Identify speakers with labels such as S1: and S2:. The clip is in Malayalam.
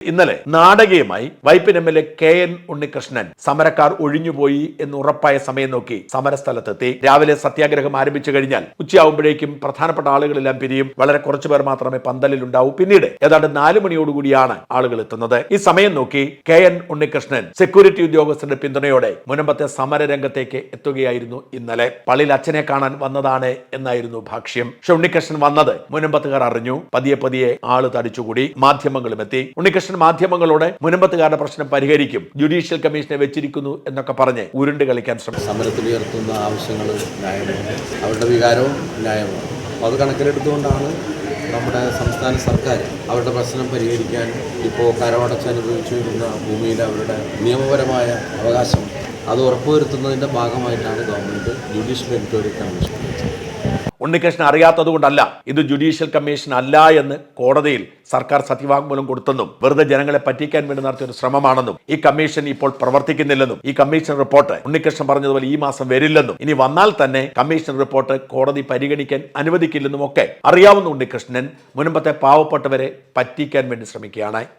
S1: ഇന്നലെ നാടകീയമായി Vypin M L A K N Unnikrishnan സമരക്കാർ ഒഴിഞ്ഞുപോയി എന്ന് ഉറപ്പായ സമയം നോക്കി സമരസ്ഥലത്തെത്തി. രാവിലെ സത്യാഗ്രഹം ആരംഭിച്ചു കഴിഞ്ഞാൽ ഉച്ചയാവുമ്പോഴേക്കും പ്രധാനപ്പെട്ട ആളുകളെല്ലാം പിരിയും. വളരെ കുറച്ചു പേർ മാത്രമേ പന്തലിൽ ഉണ്ടാവൂ പിന്നീട് ഏതാണ്ട് നാല് മണിയോടുകൂടിയാണ് ആളുകൾ എത്തുന്നത്. ഈ സമയം നോക്കി കെ എൻ ഉണ്ണികൃഷ്ണൻ സെക്യൂരിറ്റി ഉദ്യോഗസ്ഥരുടെ പിന്തുണയോടെ മുനമ്പത്തെ സമരരംഗത്തേക്ക് എത്തുകയായിരുന്നു ഇന്നലെ. പള്ളിയിൽ അച്ഛനെ കാണാൻ വന്നതാണ് എന്നായിരുന്നു ഭാഷ്യം പക്ഷെ ഉണ്ണികൃഷ്ണൻ വന്നത് മുനമ്പത്തുകാർ അറിഞ്ഞു. പതിയെ പതിയെ ആൾ തടിച്ചുകൂടി. മാധ്യമങ്ങളും എത്തി. ഉണ്ണികൃഷ്ണൻ മാധ്യമങ്ങളോട് മുനമ്പത്തുകാരുടെ പ്രശ്നം പരിഹരിക്കും. ജുഡീഷ്യൽ കമ്മീഷനെ വെച്ചിരിക്കുന്നു എന്നൊക്കെ പറഞ്ഞ് ഉരുണ്ട് കളിക്കാൻ ശ്രമിക്കും.
S2: സമരത്തിൽ ഉയർത്തുന്ന ആവശ്യങ്ങൾ ന്യായമാണ്. അവരുടെ വികാരവും ന്യായമാണ്. അത് കണക്കിലെടുത്തുകൊണ്ടാണ് നമ്മുടെ സംസ്ഥാന സർക്കാർ അവരുടെ പ്രശ്നം പരിഹരിക്കാൻ ഇപ്പോൾ കരമടച്ച് അനുഭവിച്ചു വരുന്ന ഭൂമിയിൽ അവരുടെ നിയമപരമായ അവകാശം അത് ഉറപ്പുവരുത്തുന്നതിന്റെ ഭാഗമായിട്ടാണ് government judicial enquiry commission
S1: Unnikrishnan അറിയാത്തതുകൊണ്ടല്ല ഇത് ജുഡീഷ്യൽ കമ്മീഷൻ അല്ല എന്ന് കോടതിയിൽ സർക്കാർ സത്യവാങ്മൂലം കൊടുത്തെന്നും വെറുതെ ജനങ്ങളെ പറ്റിക്കാൻ വേണ്ടി നടത്തിയ ഒരു ശ്രമമാണെന്നും ഈ കമ്മീഷൻ ഇപ്പോൾ പ്രവർത്തിക്കുന്നില്ലെന്നും ഈ കമ്മീഷൻ റിപ്പോർട്ട് ഉണ്ണികൃഷ്ണൻ പറഞ്ഞതുപോലെ ഈ മാസം വരില്ലെന്നും ഇനി വന്നാൽ തന്നെ കമ്മീഷൻ റിപ്പോർട്ട് കോടതി പരിഗണിക്കാൻ അനുവദിക്കില്ലെന്നും ഒക്കെ അറിയാവുന്ന ഉണ്ണികൃഷ്ണൻ മുൻപത്തെ പാവപ്പെട്ടവരെ പറ്റിക്കാൻ വേണ്ടി ശ്രമിക്കുകയാണ്.